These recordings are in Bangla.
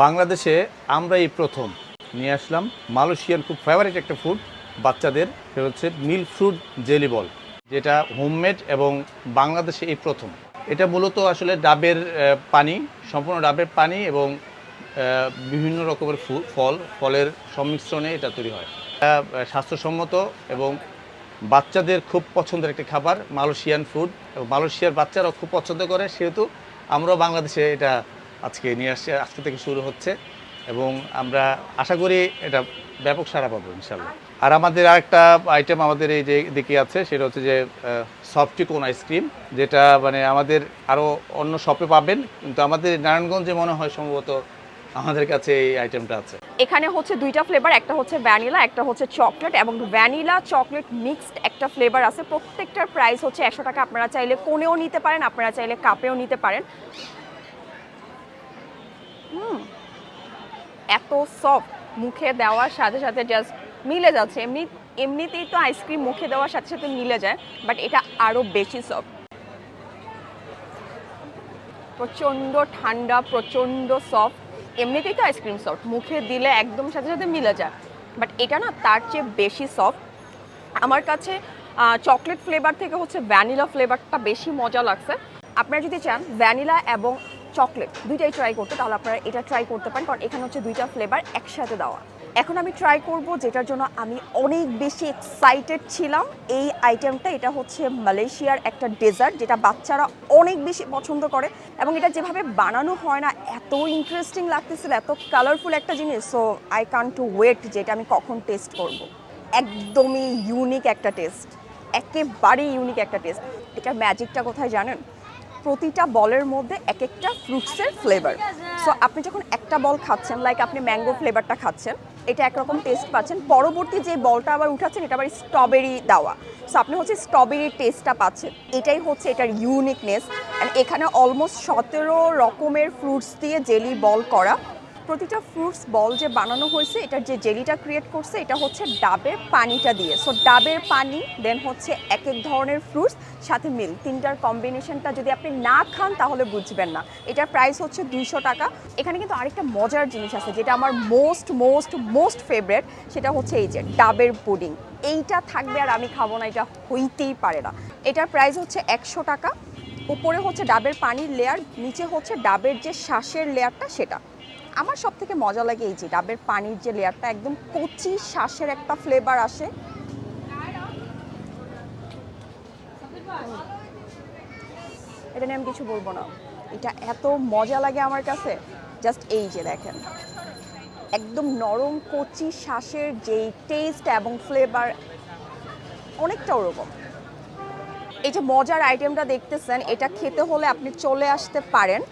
বাংলাদেশে আমরা এই প্রথম। নিয়ে আসলাম মালয়েশিয়ান খুব ফেভারিট একটা ফুড বাচ্চাদের সেটা হচ্ছে মিল্ক ফ্রুট জেলি বল যেটা হোমমেড এবং বাংলাদেশে এই প্রথম। এটা মূলত আসলে ডাবের পানি, সম্পূর্ণ ডাবের পানি এবং বিভিন্ন রকমের ফল, ফলের সংমিশ্রণে এটা তৈরি হয়। স্বাস্থ্যসম্মত এবং বাচ্চাদের খুব পছন্দের একটি খাবার, মালয়েশিয়ান ফুড এবং মালয়েশিয়ার বাচ্চারাও খুব পছন্দ করে, সেহেতু আমরাও বাংলাদেশে এটা আজকে নিয়ে আসছে, আজকে থেকে শুরু হচ্ছে এবং আমরা আশা করি এটা ব্যাপক সাড়া পাবো ইনশাল্লাহ আর আমাদের আরেকটা আইটেম আমাদের এই যে দিকে আছে, সেটা হচ্ছে যে সফটি কোন আইসক্রিম যেটা মানে আমাদের আরও অন্য শপে পাবেন, কিন্তু আমাদের নারায়ণগঞ্জে মনে হয় সম্ভবত আমাদের কাছে এই আইটেমটা আছে। এখানে হচ্ছে দুইটা ফ্লেভার একটা হচ্ছে ভ্যানিলা একটা হচ্ছে চকলেট এবং ভ্যানিলা চকলেট মিক্সড একটা ফ্লেভার আছে। প্রত্যেকটার প্রাইস হচ্ছে একশো টাকা, আপনারা চাইলে কোনেও নিতে পারেন, আপনারা চাইলে কাপেও নিতে পারেন। এত সফট মুখে দেওয়ার সাথে সাথে জাস্ট মিলে যাচ্ছে। এমনি, এমনিতেই তো আইসক্রিম মুখে দেওয়ার সাথে সাথে মিলে যায় বাট এটা আরও বেশি সফট প্রচণ্ড ঠান্ডা, প্রচণ্ড সফট এমনিতেই তো আইসক্রিম সফট মুখে দিলে একদম সাথে সাথে মিলে যায়। বাট এটা না তার চেয়ে বেশি সফট আমার কাছে চকলেট ফ্লেভার থেকে হচ্ছে ভ্যানিলা ফ্লেভারটা বেশি মজা লাগছে। আপনারা যদি চান ভ্যানিলা এবং চকলেট, দুইটাই ট্রাই করতে, তাহলে আপনারা এটা ট্রাই করতে পারেন, কারণ এখানে হচ্ছে দুইটা ফ্লেভার একসাথে দেওয়া। এখন আমি ট্রাই করব যেটার জন্য আমি অনেক বেশি এক্সাইটেড ছিলাম, এই আইটেমটা এটা হচ্ছে মালয়েশিয়ার একটা ডেজার্ট যেটা বাচ্চারা অনেক বেশি পছন্দ করে, এবং এটা যেভাবে বানানো হয় না, এত ইন্টারেস্টিং লাগতেছিল, এত কালারফুল একটা জিনিস so I can't to wait যেটা আমি কখন টেস্ট করব। একদমই ইউনিক একটা টেস্ট একেবারেই ইউনিক একটা টেস্ট এটার ম্যাজিকটা কোথায় জানেন? প্রতিটা বলের মধ্যে এক একটা ফ্রুটসের ফ্লেভার সো আপনি যখন একটা বল খাচ্ছেন লাইক আপনি ম্যাঙ্গো ফ্লেভারটা খাচ্ছেন, এটা একরকম টেস্ট পাচ্ছেন। পরবর্তী যে বলটা আবার উঠাচ্ছেন, এটা আবার স্ট্রবেরি দেওয়া। সো আপনি হচ্ছে স্ট্রবেরির টেস্টটা পাচ্ছেন। এটাই হচ্ছে এটার ইউনিকনেস অ্যান্ড এখানে অলমোস্ট সতেরো রকমের ফ্রুটস দিয়ে জেলি বল করা। প্রতিটা ফ্রুটস বল যে বানানো হয়েছে এটার যে জেলিটা ক্রিয়েট করছে, এটা হচ্ছে ডাবের পানিটা দিয়ে। সো ডাবের পানি দেন হচ্ছে এক এক ধরনের ফ্রুটস সাথে মিল তিনটার কম্বিনেশনটা যদি আপনি না খান, তাহলে বুঝবেন না। এটার প্রাইস হচ্ছে দুইশো টাকা। এখানে কিন্তু আরেকটা মজার জিনিস আছে, যেটা আমার মোস্ট মোস্ট মোস্ট ফেভারেট সেটা হচ্ছে এই যে ডাবের পুডিং। এইটা থাকবে আর আমি খাব না, এটা হইতেই পারে না। এটার প্রাইস হচ্ছে একশো টাকা। উপরে হচ্ছে ডাবের পানির লেয়ার নিচে হচ্ছে ডাবের যে শ্বাসের লেয়ারটা সেটা। আমার সব থেকে মজা লাগে এই যে ডাবের পানির যে লেয়ারটা, একদম কচি শ্বাসের একটা ফ্লেভার আসে। এটা নিয়ে আমি কিছু বলব না। এটা এত মজা লাগে আমার কাছে। জাস্ট এই যে দেখেন। একদম নরম, কচি শ্বাসের যেই টেস্ট এবং ফ্লেভার অনেকটা ওরকম। এই যে মজার আইটেমটা দেখতেছেন, এটা খেতে হলে আপনি চলে আসতে পারেন।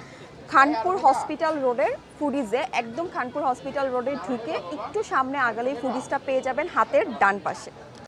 খানপুর হসপিটাল রোডের ফুডিজে, একদম খানপুর হসপিটাল রোডে ঢুকে একটু সামনে আগালেই ফুডিজটা পেয়ে যাবেন হাতের ডান পাশে।